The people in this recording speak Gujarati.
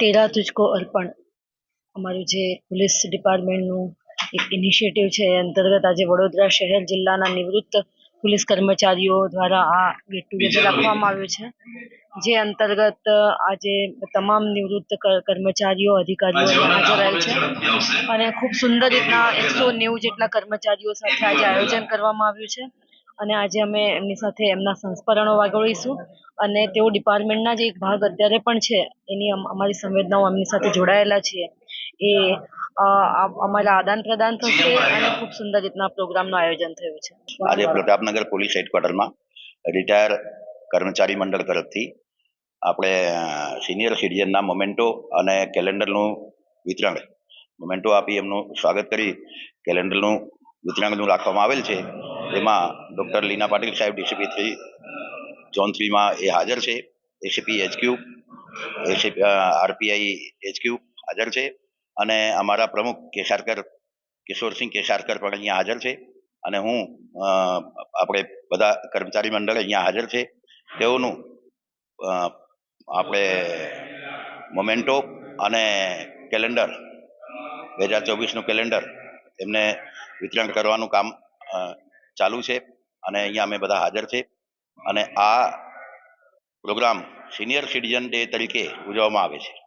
તેરા તુજકો અર્પણ. અમારું જે પોલીસ ડિપાર્ટમેન્ટનું એક ઇનિશિયેટિવ છે એ અંતર્ગત આજે વડોદરા શહેર જિલ્લાના નિવૃત્ત પોલીસ કર્મચારીઓ દ્વારા આ ગેટ ટુગેધર રાખવામાં આવ્યું છે. જે અંતર્ગત આજે તમામ નિવૃત્ત કર્મચારીઓ અધિકારીઓ હાજર આવ્યા છે. અને ખૂબ સુંદર રીતના એકસો નેવું જેટલા કર્મચારીઓ સાથે આજે આયોજન કરવામાં આવ્યું છે. અને આજે અમે એમની સાથે એમના સંસ્મરણો વાગોળીશું. અને તેઓ ડિપાર્ટમેન્ટના જે એક ભાગ અત્યારે પણ છે. એની અમારી સંવેદનાઓ એમની સાથે જોડાયેલા છીએ. એ અમારા આદાન પ્રદાન થશે અને ખૂબ સુંદર રીતના પ્રોગ્રામનું આયોજન થયું છે. આજે પ્રતાપનગર પોલીસ હેડક્વાર્ટરમાં રિટાયર કર્મચારી મંડળ તરફથી આપણે સિનિયર સિટીઝનના મોમેન્ટો અને કેલેન્ડરનું વિતરણ, મોમેન્ટો આપી એમનું સ્વાગત કરી, કેલેન્ડરનું વિતરણનું રાખવામાં આવેલ છે. એમાં ડૉક્ટર લીના પાટીલ સાહેબ ડીસીપી થ્રી ઝોન થ્રીમાં એ હાજર છે ACP HQ ACP RPI HQ હાજર છે, અને અમારા પ્રમુખ કેસારકર, કિશોરસિંહ કેસારકર પણ અહીંયા હાજર છે, અને હું આપણે બધા કર્મચારી મંડળ અહીંયા હાજર છે, તેઓનું આપણે મોમેન્ટો અને કેલેન્ડર, બે હજાર ચોવીસનું કેલેન્ડર એમને વિતરણ કરવાનું કામ ચાલુ છે અને અહીંયા અમે બધા હાજર છે. અને આ પ્રોગ્રામ સિનિયર સિટીઝન ડે તરીકે ઉજવવામાં આવે છે.